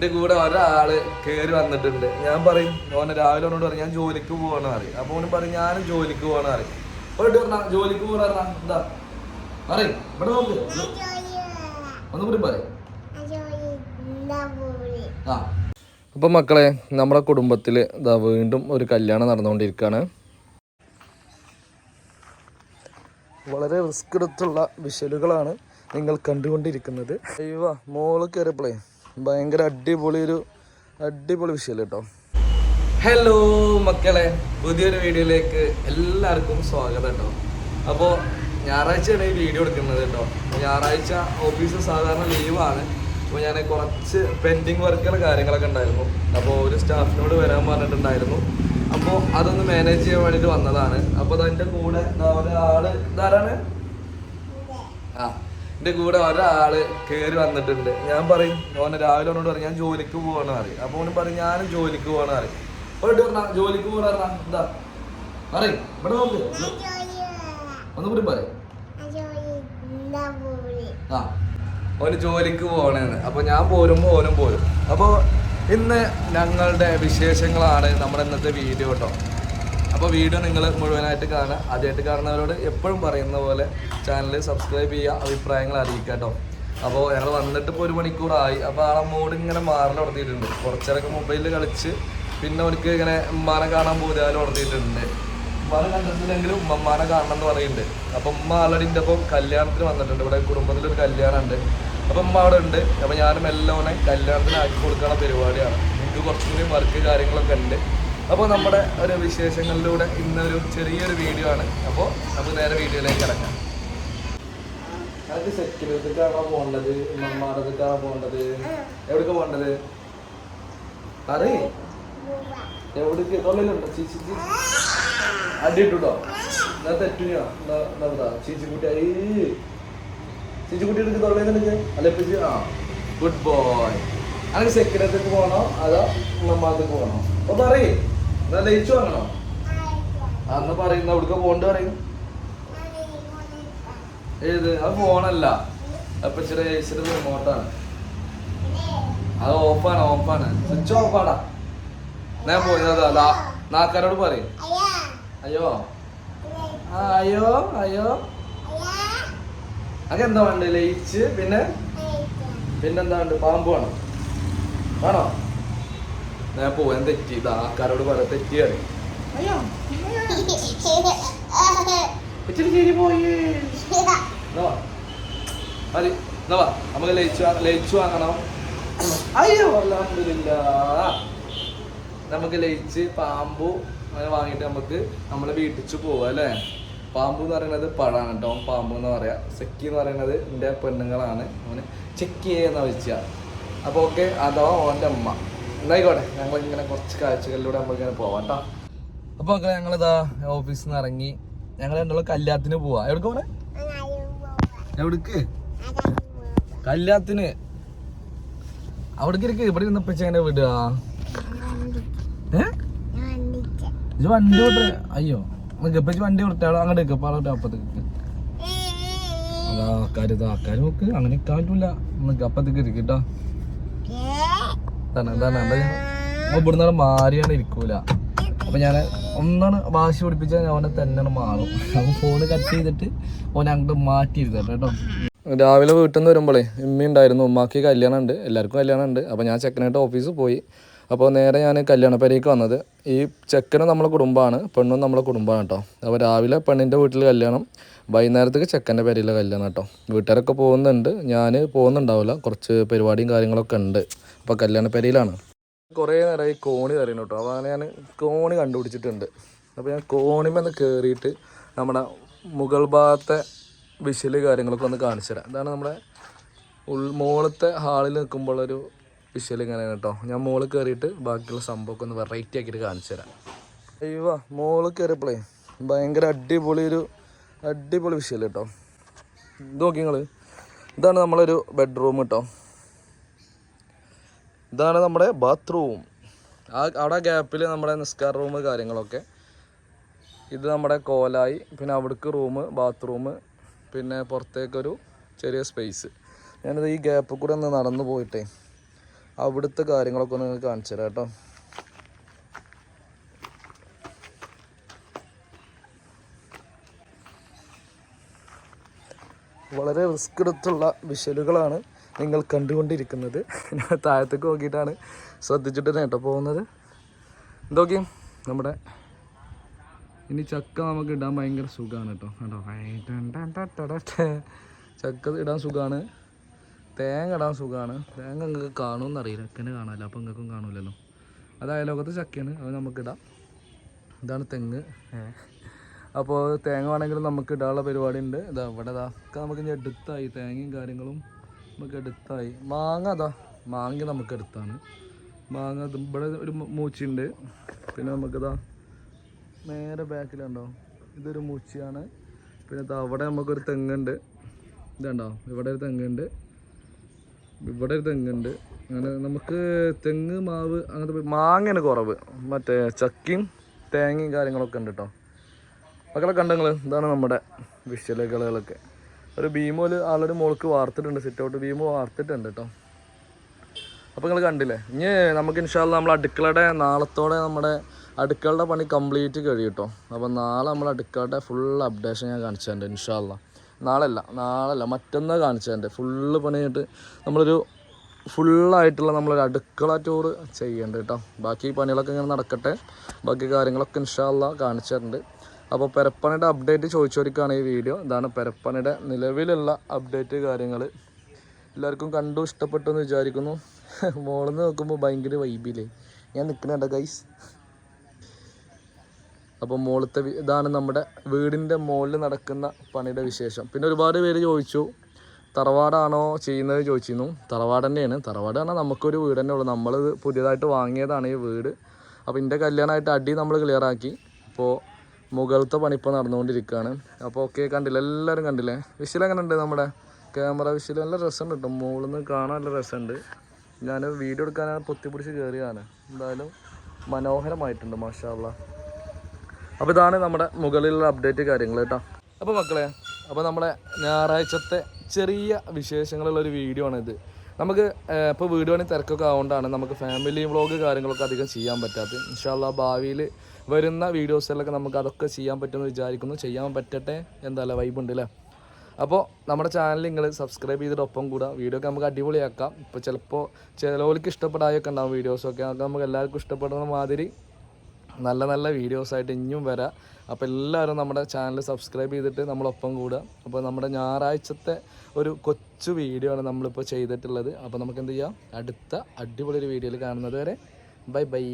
എന്റെ കൂടെ ഒരാൾ കേറി വന്നിട്ടുണ്ട്. ഞാൻ പറയും ഓനെ രാവിലെ ഓനോട് പറയും ഞാൻ ജോലിക്ക് പോകണം പറയും. അപ്പൊ ഓന് പറയും ഞാനും ജോലിക്ക് പോകണം പറയും. പോയിട്ട് പറഞ്ഞ ജോലിക്ക് പറഞ്ഞ? എന്താ? പറയും. ഇവിടെ നോക്ക്. ഒന്നും കൂടി പറയും. ആ. അപ്പൊ മക്കളെ നമ്മുടെ കുടുംബത്തിൽ ഇതാ വീണ്ടും ഒരു കല്യാണം നടന്നുകൊണ്ടിരിക്കുകയാണ് വളരെ റിസ്ക് എടുത്തുള്ള വിഷലുകളാണ് നിങ്ങൾ കണ്ടുകൊണ്ടിരിക്കുന്നത്. അയ്യോ മോൾ കയറിയപ്പോളേ ഭയങ്കര അടിപൊളി ഒരു അടിപൊളി വിഷയം കേട്ടോ ഹലോ മക്കളെ. പുതിയൊരു വീഡിയോയിലേക്ക് എല്ലാവർക്കും സ്വാഗതം കേട്ടോ അപ്പോൾ ഞായറാഴ്ചയാണ് ഈ വീഡിയോ എടുക്കുന്നത് കേട്ടോ ഞായറാഴ്ച ഓഫീസ് സാധാരണ ലീവാണ് അപ്പോൾ ഞാൻ കുറച്ച് പെൻഡിങ് വർക്കുകൾ കാര്യങ്ങളൊക്കെ ഉണ്ടായിരുന്നു. അപ്പോൾ ഒരു സ്റ്റാഫിനോട് വരാൻ പറഞ്ഞിട്ടുണ്ടായിരുന്നു. അപ്പോൾ അതൊന്ന് മാനേജ് ചെയ്യാൻ വേണ്ടിയിട്ട് വന്നതാണ്. അപ്പോൾ അതിന്റെ കൂടെ ദാ ആൾ ഇതാരാണ്? ആ. എന്റെ കൂടെ ഒരാൾ കേറി വന്നിട്ടുണ്ട്. ഞാൻ പറയും ഓനെ രാവിലെ ഓനോട് പറയും ഞാൻ ജോലിക്ക് പോവാണ് പറയും. അപ്പോൾ ഓനും പറയും ഞാനും ജോലിക്ക് പോവാണ് പറയും. പോയിട്ട് പറഞ്ഞ ജോലിക്ക് പറഞ്ഞ എന്താ? പറയും. ഇവിടെ നോക്ക്. ഒന്നും കൂടി പറയും. ആ. ഓന് ജോലിക്ക് പോകണേന്ന് അപ്പോൾ ഞാൻ പോരുമ്പോൾ ഓനും പോരും. അപ്പോൾ ഇന്ന് ഞങ്ങളുടെ വിശേഷങ്ങളാണ് നമ്മുടെ ഇന്നത്തെ വീഡിയോ കേട്ടോ അപ്പോൾ വീഡിയോ നിങ്ങൾ മുഴുവനായിട്ട് കാണുക. ആദ്യമായിട്ട് കാണുന്നവരോട് എപ്പോഴും പറയുന്ന പോലെ ചാനൽ സബ്സ്ക്രൈബ് ചെയ്യുക അഭിപ്രായങ്ങൾ അറിയിക്കുക കേട്ടോ അപ്പോൾ ഞങ്ങൾ വന്നിട്ട് ഇപ്പോൾ ഒരു മണിക്കൂറായി. അപ്പോൾ ആ മൂഡ് ഇങ്ങനെ മാറൽ തുടങ്ങിയിട്ടുണ്ട്. കുറച്ചേരൊക്കെ മൊബൈലിൽ കളിച്ച് പിന്നെ അവർക്ക് ഇങ്ങനെ ഉമ്മാനെ കാണാൻ പോകാൻ തുടങ്ങിയിട്ടുണ്ട്. ഉമ്മാനെ കണ്ടിട്ടില്ലെങ്കിലും ഉമ്മമാനെ കാണണം എന്ന് പറയുന്നുണ്ട് അപ്പം ഉമ്മ ആൾറെഡി എന്റെ ഒപ്പം കല്യാണത്തിന് വന്നിട്ടുണ്ട്. ഇവിടെ കുടുംബത്തിലൊരു കല്യാണമുണ്ട് അപ്പം ഉമ്മ അവിടെ ഉണ്ട്. അപ്പം ഞാനും എല്ലാം കല്യാണത്തിന് ആക്കി കൊടുക്കാനുള്ള പരിപാടിയാണ്. എനിക്ക് കുറച്ചും കൂടി വർക്ക് കാര്യങ്ങളൊക്കെ ഉണ്ട്. അപ്പോൾ നമ്മുടെ ഒരു വിശേഷങ്ങളിലൂടെ ഇന്നൊരു ചെറിയൊരു വീഡിയോ ആണ്. അപ്പോൾ നമുക്ക് നേരെ വീഡിയോയിലേക്ക് ഇറങ്ങാം അത് സെക്യൂരിറ്റിക്കാണോ എവിടേക്ക് അറിയേ ആ. ഗുഡ് ബോയ് അങ്ങനെ സെക്യൂരിറ്റിക്ക് അതോ ഉമ്മമാർക്ക് പോകണോ അപ്പൊ പറയേ. എന്നാ ലയിച്ചു വാങ്ങണോ അന്ന് പറയുന്ന അവിടുക്ക് പോണ്ട് പറയും? ഏത്? അത് ഫോണല്ല അപ്പൊ ഇച്ചിരി ഇച്ചിരി റിമോട്ടാണ്. അത് ഓഫാണ് ഓഫാണ്. സ്വിച്ച് ഓഫാടാ ഞാൻ പോയതാ നാക്കാരോട് പറയും. അയ്യോ? ആ അയ്യോ അയ്യോ. അങ്ങനെ എന്താ വേണ്ടത് ലയിച്ച് പിന്നെ? പിന്നെന്താ വേണ്ടത് പാമ്പ് വേണം? വേണോ? ഞാൻ പോവാൻ തെറ്റി ഇത് ആൾക്കാരോട് പറയാൻ തെറ്റിയാണ് അറിയും അയ്യോ ഇച്ചിരി ശരി പോയേ. വാ. മതി എന്നാ വാ. നമുക്ക് ലയിച്ചു ലയിച്ചു വാങ്ങണം. അയ്യോ. നമുക്ക് ലയിച്ച് പാമ്പു അങ്ങനെ വാങ്ങിയിട്ട് നമുക്ക് നമ്മളെ വീട്ടിച്ച് പോവാ അല്ലേ? പാമ്പു എന്ന് പറയുന്നത് പഴാണ് കേട്ടോ. പാമ്പു എന്ന് പറയാ. സെക്കി എന്ന് പറയുന്നത് എന്റെ പെണ്ണുങ്ങളാണ്. അവന് ചെക്കിയെന്ന് വെച്ചാ. അപ്പോൾ ഓക്കെ അഥവാ ഓന്റെ അമ്മ. എന്നായിക്കോട്ടെ ഞങ്ങൾ ഇങ്ങനെ കുറച്ച് കാഴ്ചകളിലൂടെ നമുക്ക് ഇങ്ങനെ പോവാം കേട്ടോ അപ്പോൾ ഒക്കെ ഞങ്ങളിതാ ഓഫീസിൽ നിന്ന് ഇറങ്ങി. ഞങ്ങൾ രണ്ടുള്ള കല്യാണത്തിന് പോവാ. എവിടെ പോണേ? എവിടേക്ക്? കല്യാണത്തിന്. അവിടേക്ക് ഇരിക്കും. ഇവിടെ ഇരുന്നപ്പോ എങ്ങനെ വിടുക? ഏ? ഇത് വണ്ടി വിട്ടേ അയ്യോ ഗപ്പച്ച് വണ്ടി വിട്ടാളോ അങ്ങോട്ട് ഗപ്പാളോട്ടെ പാളോട്ട് അപ്പത്തേക്ക് അതാ ആൾക്കാർ ഇത് നോക്ക്. അങ്ങനെ കാറ്റൂല പറ്റൂല. നിൽക്കുക അപ്പത്തേക്ക് ഇരിക്കും കേട്ടോ തന്നെ തന്നെ ഇവിടുന്ന് മാറിയാണ് ഇരിക്കൂല. അപ്പൊ ഞാൻ ഒന്നാണ് വാശി പിടിപ്പിച്ചാൽ ഞാൻ അവനെ തന്നെയാണ് മാറും. അവൻ ഫോണ് കട്ട് ചെയ്തിട്ട് ഓനെ അങ്ങോട്ട് മാറ്റിയിരുത്തട്ടെ കേട്ടോ. രാവിലെ വീട്ടിൽ നിന്ന് വരുമ്പോഴേ ഉമ്മ ഉണ്ടായിരുന്നു ഉമ്മാക്ക് കല്യാണം ഉണ്ട് എല്ലാവർക്കും കല്യാണം ഉണ്ട്. അപ്പോൾ ഞാൻ ചെക്കനായിട്ട് ഓഫീസിൽ പോയി. അപ്പോൾ നേരെ ഞാൻ കല്യാണപ്പേരേക്ക് വന്നത്. ഈ ചെക്കനും നമ്മളെ കുടുംബമാണ് പെണ്ണും നമ്മളെ കുടുംബമാണ് കേട്ടോ. അപ്പോൾ രാവിലെ പെണ്ണിന്റെ വീട്ടിൽ കല്യാണം വൈകുന്നേരത്തേക്ക് ചെക്കന്റെ പേരിലെ കല്യാണം കേട്ടോ. വീട്ടുകാരൊക്കെ പോകുന്നുണ്ട് ഞാൻ പോകുന്നുണ്ടാവില്ല. കുറച്ച് പരിപാടിയും കാര്യങ്ങളൊക്കെ ഉണ്ട്. അപ്പോൾ കല്യാണപ്പേരയിലാണ്. കുറേ നേരമായി കോണി തരുന്നു കേട്ടോ അപ്പോൾ അങ്ങനെ ഞാൻ കോണി കണ്ടുപിടിച്ചിട്ടുണ്ട്. അപ്പോൾ ഞാൻ കോണിമെന്ന് കയറിയിട്ട് നമ്മുടെ മുകൾ ഭാഗത്തെ വിഷൽ കാര്യങ്ങളൊക്കെ ഒന്ന് കാണിച്ചു തരാം. ഇതാണ് നമ്മുടെ ഉൾ മുകളത്തെ ഹാളിൽ നിൽക്കുമ്പോഴൊരു വിഷൽ ഇങ്ങനെയാണ് കേട്ടോ. ഞാൻ മുകളിൽ കയറിയിട്ട് ബാക്കിയുള്ള സംഭവമൊക്കെ ഒന്ന് വെറൈറ്റി ആക്കിയിട്ട് കാണിച്ചു തരാം. അയ്യോ മുകളിൽ കയറിയപ്പോഴേ ഭയങ്കര അടിപൊളി ഒരു അടിപൊളി വിഷൽ കേട്ടോ. ഇത് നോക്കി നിങ്ങൾ ഇതാണ് നമ്മളൊരു ബെഡ്റൂം കേട്ടോ. ഇതാണ് നമ്മുടെ ബാത്റൂം ആ അവിടെ ഗ്യാപ്പിൽ നമ്മുടെ നിസ്കാര റൂം കാര്യങ്ങളൊക്കെ. ഇത് നമ്മുടെ കോലായി പിന്നെ അവിടേക്ക് റൂം ബാത്റൂം പിന്നെ പുറത്തേക്കൊരു ചെറിയ സ്പേസ് ഞാനിത് ഈ ഗ്യാപ്പിൽ കൂടെ ഒന്ന് നടന്നു പോയിട്ടേ അവിടുത്തെ കാര്യങ്ങളൊക്കെ ഒന്ന് കാണിച്ചു തരാം കേട്ടോ. വളരെ റിസ്ക് എടുത്തുള്ള വിഷലുകളാണ് നിങ്ങൾ കണ്ടുകൊണ്ടിരിക്കുന്നത്. താഴത്തേക്ക് നോക്കിയിട്ടാണ് ശ്രദ്ധിച്ചിട്ട് കേട്ടോ പോകുന്നത്. എന്തൊക്കെയും നമ്മുടെ ഇനി ചക്ക നമുക്ക് ഇടാൻ ഭയങ്കര സുഖമാണ് കേട്ടോ. കേട്ടോ ചക്ക ഇടാൻ സുഖമാണ് തേങ്ങ ഇടാൻ സുഖമാണ് തേങ്ങ നിങ്ങൾക്ക് കാണുമെന്ന് അറിയില്ല. എക്കനെ കാണാമല്ലോ അപ്പം നിങ്ങൾക്കും കാണൂലല്ലോ. അത് അയലോകത്ത് ചക്കയാണ്. അത് നമുക്കിടാം ഇതാണ് തെങ്ങ്. അപ്പോൾ തേങ്ങ വേണമെങ്കിലും നമുക്ക് ഇടാനുള്ള പരിപാടി ഉണ്ട് ഇതാ ഇവിടെ ഇതാ ഒക്കെ നമുക്ക് ഇനി എടുത്തായി തേങ്ങയും കാര്യങ്ങളും നമുക്ക് എടുത്തായി. മാങ്ങ അതാ മാങ്ങ നമുക്ക് എടുത്താണ്. മാങ്ങ ഇവിടെ ഒരു മൂച്ചിയുണ്ട്. പിന്നെ നമുക്കിതാ നേരെ ബാക്കിലുണ്ടോ? ഇതൊരു മൂച്ചിയാണ്. പിന്നെ അവിടെ നമുക്കൊരു തെങ്ങുണ്ട്. ഇതുണ്ടോ? ഇവിടെ ഒരു തെങ്ങുണ്ട്. ഇവിടെ ഒരു തെങ്ങുണ്ട്. അങ്ങനെ നമുക്ക് തെങ്ങ് മാവ് അങ്ങനത്തെ മാങ്ങയാണ് കുറവ്. മറ്റേ ചക്കയും തേങ്ങയും കാര്യങ്ങളൊക്കെ ഉണ്ട് കേട്ടോ മക്കളെ കണ്ടങ്ങൾ ഇതാണ് നമ്മുടെ വിഷലുകളൊക്കെ ഒരു ഭീമോൽ ആളൊരു മോൾക്ക് വാർത്തിട്ടുണ്ട് സിറ്റ് ഔട്ട് ഭീമോ വാർത്തിട്ടുണ്ട് കേട്ടോ അപ്പോൾ നിങ്ങൾ കണ്ടില്ലേ? ഇനി നമുക്ക് ഇൻഷാല്ല നമ്മൾ അടുക്കളയുടെ നാളത്തോടെ നമ്മുടെ അടുക്കളയുടെ പണി കംപ്ലീറ്റ് കഴിയും കേട്ടോ അപ്പോൾ നാളെ നമ്മൾ അടുക്കളയുടെ ഫുൾ അപ്ഡേഷൻ ഞാൻ കാണിച്ചു തരുന്നുണ്ട് ഇൻഷാല്ല നാളല്ല അല്ല നാളെ അല്ല മറ്റന്നാൾ കാണിച്ചു തരുന്നുണ്ട് ഫുള്ള് പണി കഴിഞ്ഞിട്ട് നമ്മളൊരു ഫുള്ളായിട്ടുള്ള നമ്മളൊരു അടുക്കള ടൂറ് ചെയ്യേണ്ടത് കേട്ടോ ബാക്കി പണികളൊക്കെ ഇങ്ങനെ നടക്കട്ടെ. ബാക്കി കാര്യങ്ങളൊക്കെ ഇൻഷാല്ല കാണിച്ചിട്ടുണ്ട് അപ്പോൾ പെരപ്പനയുടെ അപ്ഡേറ്റ് ചോദിച്ചവർക്കാണ് ഈ വീഡിയോ ഇതാണ് പെരപ്പനയുടെ നിലവിലുള്ള അപ്ഡേറ്റ് കാര്യങ്ങൾ എല്ലാവർക്കും കണ്ടു ഇഷ്ടപ്പെട്ടു എന്ന് വിചാരിക്കുന്നു. മോളിൽ നിന്ന് നോക്കുമ്പോൾ ഭയങ്കര വൈബില്ലേ ഞാൻ നിൽക്കുന്നുണ്ട് ഗൈസ് അപ്പോൾ മുകളിലത്തെ ഇതാണ് നമ്മുടെ വീടിന്റെ മുകളിൽ നടക്കുന്ന പണിയുടെ വിശേഷം. പിന്നെ ഒരുപാട് പേര് ചോദിച്ചു. തറവാടാണോ ചെയ്യുന്നത് ചോദിച്ചിരുന്നു. തറവാട് തന്നെയാണ്. തറവാട് പറഞ്ഞാൽ നമുക്കൊരു വീട് തന്നെ ഉള്ളൂ. നമ്മൾ പുതിയതായിട്ട് വാങ്ങിയതാണ് ഈ വീട്. അപ്പോൾ എന്റെ കല്യാണമായിട്ട് അടി നമ്മൾ ക്ലിയറാക്കി അപ്പോൾ മുകളിലത്തെ പണിപ്പോൾ നടന്നുകൊണ്ടിരിക്കുകയാണ്. അപ്പോൾ ഓക്കെ കണ്ടില്ല? എല്ലാവരും കണ്ടില്ലേ? വിഷയം എങ്ങനെ ഉണ്ട് നമ്മുടെ ക്യാമറ വിഷയം നല്ല രസമുണ്ട് കേട്ടോ. മുകളിൽ നിന്ന് കാണാൻ നല്ല രസമുണ്ട്. ഞാൻ വീഡിയോ എടുക്കാനാണ് പൊത്തിപ്പിടിച്ച് കയറിയതാണ് എന്തായാലും മനോഹരമായിട്ടുണ്ട് മാഷാള്ള അപ്പോൾ ഇതാണ് നമ്മുടെ മുകളിലുള്ള അപ്ഡേറ്റ് കാര്യങ്ങൾ കേട്ടോ. അപ്പോൾ മക്കളെ അപ്പോൾ നമ്മുടെ ഞായറാഴ്ചത്തെ ചെറിയ വിശേഷങ്ങളുള്ള ഒരു വീഡിയോ ആണിത്. നമുക്ക് ഇപ്പോൾ വീഡിയോ ആണെങ്കിൽ തിരക്കൊക്കെ ആവുകൊണ്ടാണ് നമുക്ക് ഫാമിലി വ്ളോഗ് കാര്യങ്ങളൊക്കെ അധികം ചെയ്യാൻ പറ്റാത്തത്. ഇൻഷാല്ല ഭാവിയിൽ വരുന്ന വീഡിയോസിലൊക്കെ നമുക്ക് അതൊക്കെ ചെയ്യാൻ പറ്റുമെന്ന് വിചാരിക്കുന്നു. ചെയ്യാൻ പറ്റട്ടെ എന്തായാലും വൈബ് ഉണ്ട് അല്ലേ അപ്പോൾ നമ്മുടെ ചാനൽ നിങ്ങൾ സബ്സ്ക്രൈബ് ചെയ്തിട്ട് ഒപ്പം കൂടാം. വീഡിയോ ഒക്കെ നമുക്ക് അടിപൊളിയാക്കാം. ഇപ്പോൾ ചിലപ്പോൾ ചിലവർക്ക് ഇഷ്ടപ്പെടാതൊക്കെ ഉണ്ടാവും വീഡിയോസൊക്കെ. അതൊക്കെ നമുക്ക് എല്ലാവർക്കും ഇഷ്ടപ്പെടുന്ന മാതിരി നല്ല നല്ല വീഡിയോസായിട്ട് ഇനിയും വരാം. അപ്പോൾ എല്ലാവരും നമ്മുടെ ചാനൽ സബ്സ്ക്രൈബ് ചെയ്തിട്ട് നമ്മളൊപ്പം കൂടുക അപ്പോൾ നമ്മുടെ ഞായറാഴ്ചത്തെ ഒരു കൊച്ചു വീഡിയോ ആണ് നമ്മളിപ്പോൾ ചെയ്തിട്ടുള്ളത്. അപ്പോൾ നമുക്ക് എന്ത് ചെയ്യാം? അടുത്ത അടിപൊളി ഒരു വീഡിയോയിൽ കാണുന്നത് വരെ. Bye bye